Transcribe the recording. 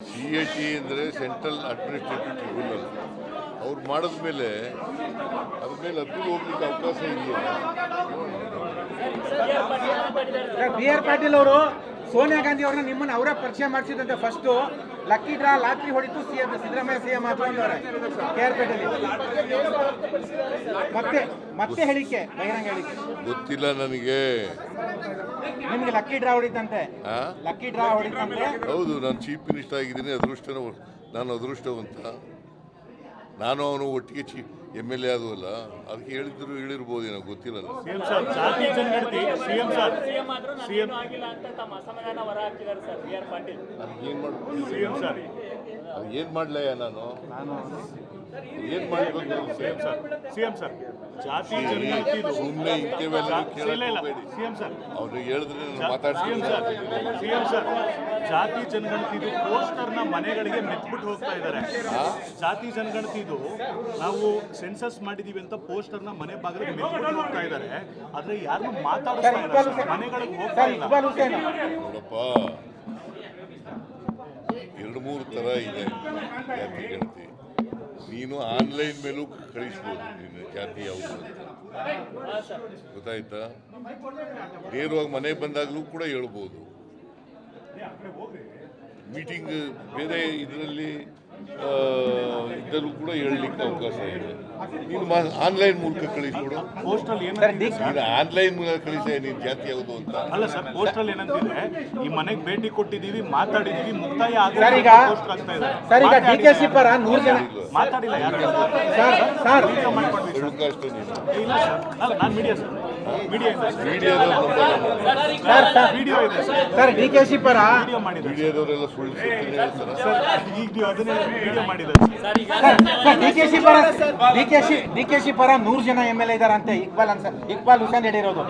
C A T ಅಂದರೆ central administrative tribunal ಅವ್ರು ಮಾಡಿದ್ಮೇಲೆ ಅದ್ರ ಮೇಲೆ ಅದಕ್ಕೆ ಹೋಗ್ಲಿಕ್ಕೆ ಅವಕಾಶ ಇದೆಯಲ್ಲ ಬಿ ಆರ್ ಪಾಟೀಲ್ ಅವರು ಸೋನಿಯಾ ಗಾಂಧಿ ಅವ್ರನ್ನ ನಿಮ್ಮನ್ನ ಅವರ ಪರಿಚಯ ಮಾಡಿಸಿದಂತೆ ಫಸ್ಟು ಲಕ್ಕಿ ಡ್ರಾ ಲಾಟ್ರಿ ಹೊಡಿತು ಸಿಎಂ ಸಿದ್ದರಾಮಯ್ಯ ಸಿಎಂ ಅಂದವ್ರೆ. ಕೆ ಆರ್ ಪೇಟೆಯಲ್ಲಿ ಮತ್ತೆ ಮತ್ತೆ ಹೇಳಿಕೆ ಬಹಿರಂಗ ಹೇಳಿಕೆ. ಗೊತ್ತಿಲ್ಲ ನನಗೆ. ನಿಮ್ಗೆ ಲಕ್ಕಿ ಡ್ರಾ ಹೊಡಿತಂತೆ. ಲಕ್ಕಿ ಡ್ರಾ ಹೊಡಿತಂತೆ. ಹೌದು ನಾನು ಚೀಫ್ ಮಿನಿಸ್ಟರ್ ಆಗಿದ್ದೀನಿ ಅದೃಷ್ಟನ ನಾನು ಅದೃಷ್ಟವಂತ. ನಾನು ಅವನು ಒಟ್ಟಿಗೆ ಚಿ ಎಂ ಎಲ್ ಎ ಆದವಲ್ಲ ಅದಕ್ಕೆ ಹೇಳಿದ್ರು ಹೇಳಿರ್ಬೋದು ಏನೋ ಗೊತ್ತಿಲ್ಲ ಸರ್ ಜಾತಿ ಜನಗಣತಿ ಸಿಎಂ ಸರ್ ಸಿಎಂ ಆದ್ರೂ ನಮ್ಗೇನು ಆಗಿಲ್ಲ ಅಂತ ತಮ್ಮ ಅಸಮಾಧಾನ ಹೊರ ಹಾಕ್ತಿದ್ದಾರೆ ಸರ್ ಬಿ ಆರ್ ಪಾಟೀಲ್. ಅದಕ್ಕೆ ಏನು ಸರ್ ಅದು ಏನು ಮಾಡಲಯ್ಯ ನಾನು? ಏನು ಮಾಡಬೇಕು ಸಿಎಂ ಸರ್ ಸಿಎಂ ಸರ್ ಜಾತಿ ಜನಗಣತಿದು ಸುಮ್ಮನೆ ಇಂಥವೆಲ್ಲ ಇಲ್ಲ ಇಲ್ಲ. ಸಿಎಂ ಸರ್ ಅವ್ರಿಗೆ ಹೇಳಿದ್ರೆ ನಾನು ಸಿಎಂ ಮಾತಾಡ್ತೀನಿ ಸರ್ ಸಿಎಂ ಸರ್ ಜಾತಿ ಜನಗಣತಿದು ಪೋಸ್ಟರ್ನ ಮನೆಗಳಿಗೆ ಮೆತ್ಬಿಟ್ಟು ಹೋಗ್ತಾ ಇದ್ದಾರೆ. ಜಾತಿ ಜನಗಣತಿದು ನಾವು ಸೆನ್ಸಸ್ ಮಾಡಿದೀವಿ ಅಂತ ಪೋಸ್ಟರ್ನ ಮನೆ ಬಾಗಿಲಿಗೆ ಮೆತ್ಬಿಟ್ಟು ಹೋಗ್ತಾ ಇದ್ದಾರೆ. ಆದ್ರೆ ಯಾರು ಮಾತಾಡ್ತಾ ಇಲ್ಲ ಮನೆಗಳಿಗೆ ಹೋಗ್ತಾ ಇಲ್ಲ. ನೋಡಪ್ಪ. ಎರಡು ಮೂರು ಥರ ಇದೆ ಜಾತಿ ಗಣತಿ. ನೀನು ಆನ್ಲೈನ್ ಮೇಲೂ ಕಳಿಸ್ಬೋದು ನಿನ್ನ ಜಾತಿ ಯಾವುದು ಅಂತ. ಗೊತ್ತಾಯ್ತಾ? ನೇರವಾಗಿ ಮನೆಗೆ ಬಂದಾಗಲೂ ಕೂಡ ಹೇಳ್ಬೋದು. ಮೀಟಿಂಗ್ ಬೇರೆ ಇದರಲ್ಲಿ ಇದ್ದಲ್ಲೂ ಕೂಡ ಹೇಳಲಿಕ್ಕೆ ಅವಕಾಶ ಇದೆ. ನೀನು ಆನ್ಲೈನ್ ಮೂಲಕ ಕಳಿಸ್ಕೊಡು ನೀನು ಆನ್ಲೈನ್ ಮೂಲಕ ಕಳಿಸ ನೀನು ಜಾತಿ ಯಾವುದು ಅಂತ. ಅಲ್ಲ ಸರ್ ಪೋಸ್ಟಲ್ ಏನಂತಿದೆ ಈ ಮನೆಗೆ ಭೇಟಿ ಕೊಟ್ಟಿದ್ದೀವಿ ಮಾತಾಡಿದ್ದೀವಿ ಮುಕ್ತಾಯ ಸರ್ ಈಗ ಪೋಸ್ಟ್ ಆಗ್ತಾ ಇದೆ ಮಾತಾಡಿಲ್ಲ ಯಾರು? ಸರ್ ಸರ್ ಹೇಳೋಕ್ಕಷ್ಟೇ ನೀನು ಸರ್ ನಾನು ಮೀಡಿಯಾ ಸರ್ ಮೀಡಿಯಾ ಇದೆ ಸರ್. Sir sir. ವಿಡಿಯೋ ಇದೆ sir. Sir D K C ಪರ. ವಿಡಿಯೋ ಮಾಡಿದ್ದಾರೆ ಮೀಡಿಯಾದವರೆಲ್ಲ ಸುಳ್ಳು ಹೇಳ್ತಾರೆ. ಸರ್ ಈಗ ನೀವು ಅದನ್ನೇ ವಿಡಿಯೋ ಮಾಡಿದ್ದಾರೆ ಸರ್. ಡಿ ಕೆ ಸಿ ಪರ D K C D K C ಪರ ನೂರು ಜನ ಎಂ ಎಲ್ ಎ ಇದಾರಂತೆ ಇಕ್ಬಾಲ್ ಅನ್ಸ ಇಕ್ಬಾಲ್ ಹುಸೇನ್ ಹೇಳಿರೋದು